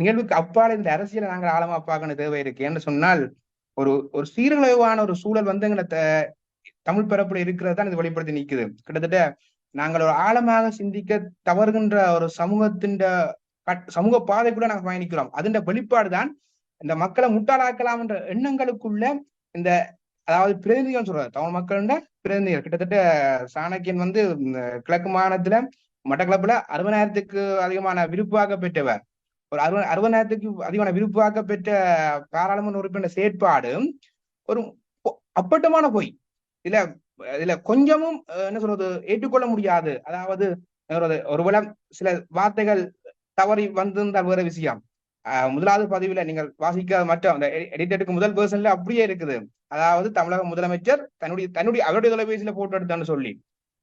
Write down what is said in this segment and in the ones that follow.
நிகழ்வுக்கு அப்பால் இந்த அரசியலை நாங்கள் ஆழமா பார்க்கணும் தேவை இருக்கு. என்று சொன்னால் ஒரு ஒரு சீரழிவான ஒரு சூழல் வந்து எங்களை தமிழ் பரப்புல இருக்கிறது தான் இது வெளிப்படுத்தி நிற்குது கிட்டத்தட்ட நாங்கள் ஒரு ஆழமாக சிந்திக்க தவறுகின்ற ஒரு சமூகத்தின் சமூக பாதைக்குள்ள நாங்கள் பயணிக்கிறோம். அதன் வெளிப்பாடு தான் இந்த மக்களை முட்டாளாக்கலாம் என்ற எண்ணங்களுக்குள்ள இந்த அதாவது பிரதிநிதிகள் சொல்றாரு. தமிழ் மக்கள்ட பிரதிநிதிகள். கிட்டத்தட்ட சாணக்கியன் வந்து கிழக்கு மாகாணத்துல மட்டக்களப்புல அறுபதாயிரத்துக்கு அதிகமான விருப்பாக பெற்றவர். ஒரு அறுபது அறுபதாயிரத்துக்கு அதிகமான விருப்பாக பெற்ற பாராளுமன்ற உறுப்பினர் செயற்பாடு ஒரு அப்பட்டமான பொய். இதுல இதுல கொஞ்சமும் என்ன சொல்றது ஏற்றுக்கொள்ள முடியாது. அதாவது ஒருவேளை சில வார்த்தைகள் தவறி வந்திருந்தால் வேற விஷயம். முதலாவது பதிவுல நீங்கள் வாசிக்க மற்ற அந்த எடிட்டருக்கு முதல் பேர்சன்ல அப்படியே இருக்குது. அதாவது தமிழக முதலமைச்சர் தன்னுடைய தன்னுடைய அவருடைய தொலைபேசியில போட்டோ எடுத்தான்னு சொல்லி.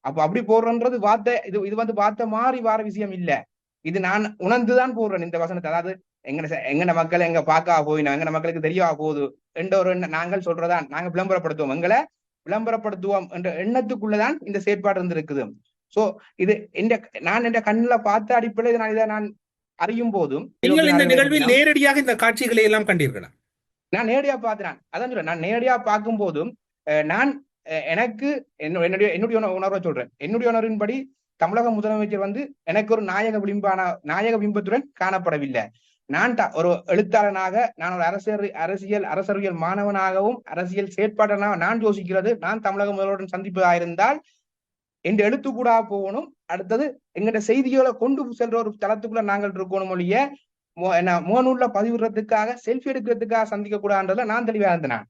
அப்ப அப்படி போடுறன்றது வார்த்தை இது இது வந்து வார்த்தை மாறி வார விஷயம் இல்லை. இது நான் உணர்ந்துதான் போடுறேன் இந்த வசனத்தை. அதாவது எங்க எங்கட மக்கள் எங்க பார்க்க போயினோம் எங்க மக்களுக்கு தெரியவா போகுது என்ற ஒரு நாங்கள் சொல்றதான் நாங்க விளம்பரப்படுத்துவோம். எங்களை விளம்பரப்படுத்துவோம் என்ற எண்ணத்துக்குள்ளதான் இந்த செயற்பாடு இருந்திருக்குது. சோ இது இந்த நான் என்ற கண்ணுல பார்த்த அடிப்படையில் நான் இதை நான் அறியும் போதும். நீங்கள் இந்த நிகழ்வில் நேரடியாக இந்த காட்சிகளை எல்லாம் கண்டீர்களா? நான் நேரடியா பார்த்தினான் அதான் சொல்றேன். நான் நேரடியா பார்க்கும் போதும் நான் எனக்கு என்னுடைய என்னுடைய உணர்வை சொல்றேன். என்னுடைய உணர்வின்படி தமிழக முதலமைச்சர் வந்து எனக்கு ஒரு நாயக விளிம்பான நாயக பிம்பத்துடன் காணப்படவில்லை. நான் ஒரு எழுத்தாளனாக நான் ஒரு அரசியல் அரசியல் அரசியல் மாணவனாகவும் அரசியல் செயற்பாட்டனாக நான் யோசிக்கிறது நான் தமிழக முதல்வருடன் சந்திப்பதாயிருந்தால் என் எழுத்து கூட போகணும். அடுத்தது எங்கிட்ட செய்திகளை கொண்டு செல்ற ஒரு தளத்துக்குள்ள நாங்கள் இருக்கணும் ஒழிய என்ன முகநூல்ல பதிவிடுறதுக்காக செல்ஃபி எடுக்கிறதுக்காக சந்திக்க கூடாதுன்றதுல நான் தெளிவா இருந்தேன்